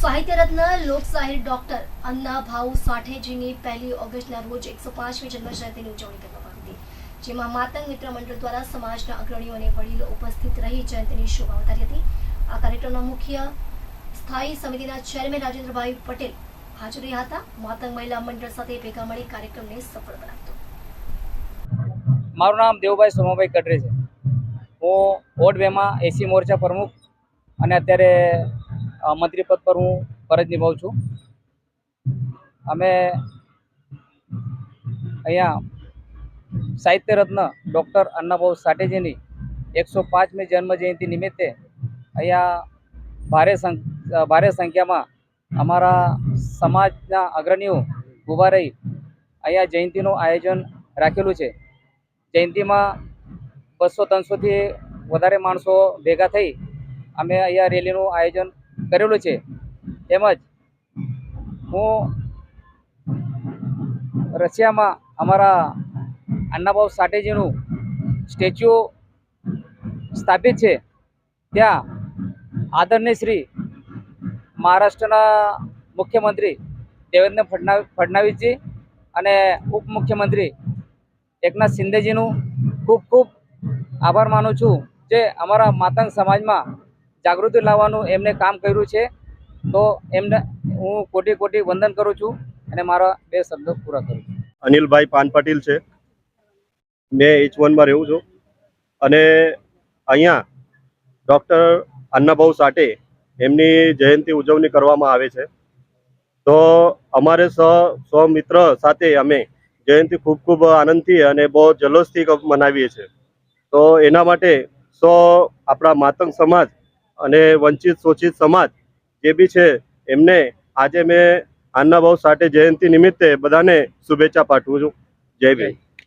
સાહિત્ય રત્ન લોકશાહી ડોક્ટર અન્ના ભાઉ સાઠેજીની પહેલી ઓગસ્ટના રોજ એકસો પાંચમી જન્મજયંતિની ઉજવણી કરવામાં હતી, જેમાં માતંગ મિત્ર મંડળ દ્વારા સમાજના અગ્રણીઓ અને વડીલો ઉપસ્થિત રહી જયંતિની શોભા વધારી હતી. આ કાર્યક્રમના મુખ્ય સ્થાયી સમિતિના ચેરમેન રાજેન્દ્રભાઈ પટેલ હાજર રહ્યા હતા. માતંગ મહિલા મંડળ સાથે ભેગા મળી કાર્યક્રમને સફળ બનાવ્યો. મારું નામ દેવભાઈ સોમાભાઈ કટરે છે. હું ઓડ બેમાં એસી મોરચા પ્રમુખ અને અત્યારે અ, મંત્રી પદ પર હું ફરજ નિભાવું છું. અમે અહીંયા સાહિત્ય રત્ન ડૉક્ટર અન્નાભાઉ સાટેજીની એકસો પાંચમી જન્મ જયંતિ નિમિત્તે અહીંયા ભારે ભારે સંખ્યામાં અમારા સમાજના અગ્રણીઓ ઊભા રહી અહીંયા જયંતિનું આયોજન રાખેલું છે. જયંતિમાં બસો ત્રણસોથી વધારે માણસો ભેગા થઈ અમે અહીંયા રેલીનું આયોજન કરેલું છે. તેમજ હું રશિયામાં અમારા અન્નાભાવ સાટેજીનું સ્ટેચ્યુ સ્થાપિત છે. ત્યાં આદરણીય શ્રી મહારાષ્ટ્રના મુખ્યમંત્રી દેવેન્દ્ર ફડણવીસજી અને ઉપમુખ્યમંત્રી એકનાથ શિંદેજીનું ખૂબ ખૂબ આભાર માનું છું. જે અમારા માતંગ સમાજમાં જાગૃતિ લાવવાનું એમને કામ કર્યું છે. તો એમને હું કોટી કોટી વંદન કરું છું અને મારા બે શબ્દો પૂરા કરું અનિલભાઈ પાન પાટીલ છે. મેં એચ વનમાં રહું છું. અને અહીંયા ડૉક્ટર અન્નાભાઉ સાટે એમની જયંતિ ઉજવણી કરવામાં આવે છે. તો અમારે સ સો મિત્ર સાથે અમે જયંતિ ખૂબ ખૂબ આનંદથી અને બહુ જલ્લોષથી મનાવીએ છીએ. તો એના માટે સો આપણા માતંગ સમાજ અને વંચિત શોષિત સમાજ જે બી છે, એમને આજે મેં અન્નાભાઉ સાટે જયંતિ નિમિત્તે બધાને શુભેચ્છા પાઠવું છું. જય ભીમ.